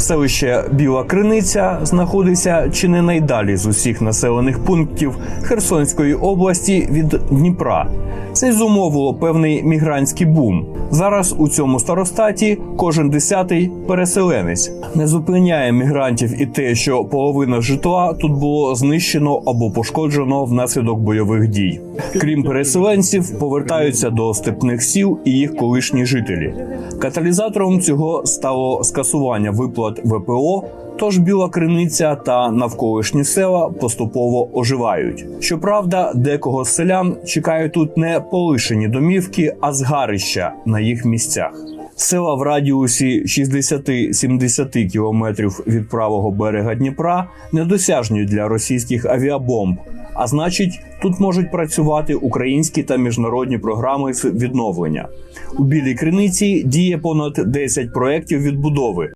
Селище Біла Криниця знаходиться чи не найдалі з усіх населених пунктів Херсонської області від Дніпра. Це й зумовило певний мігрантський бум. Зараз у цьому старостаті кожен десятий переселенець. Не зупиняє мігрантів і те, що половина житла тут було знищено або пошкоджено внаслідок бойових дій. Крім переселенців, повертаються до степних сіл і їх колишні жителі. Каталізатором цього стало скасування виплат ВПО. Тож біла криниця та навколишні села поступово оживають. Щоправда, декого з селян чекають тут не полишені домівки, а згарища на їх місцях. Села в радіусі 60-70 кілометрів від правого берега Дніпра недосяжні для російських авіабомб. А значить, тут можуть працювати українські та міжнародні програми з відновлення. У білій криниці діє понад 10 проєктів відбудови.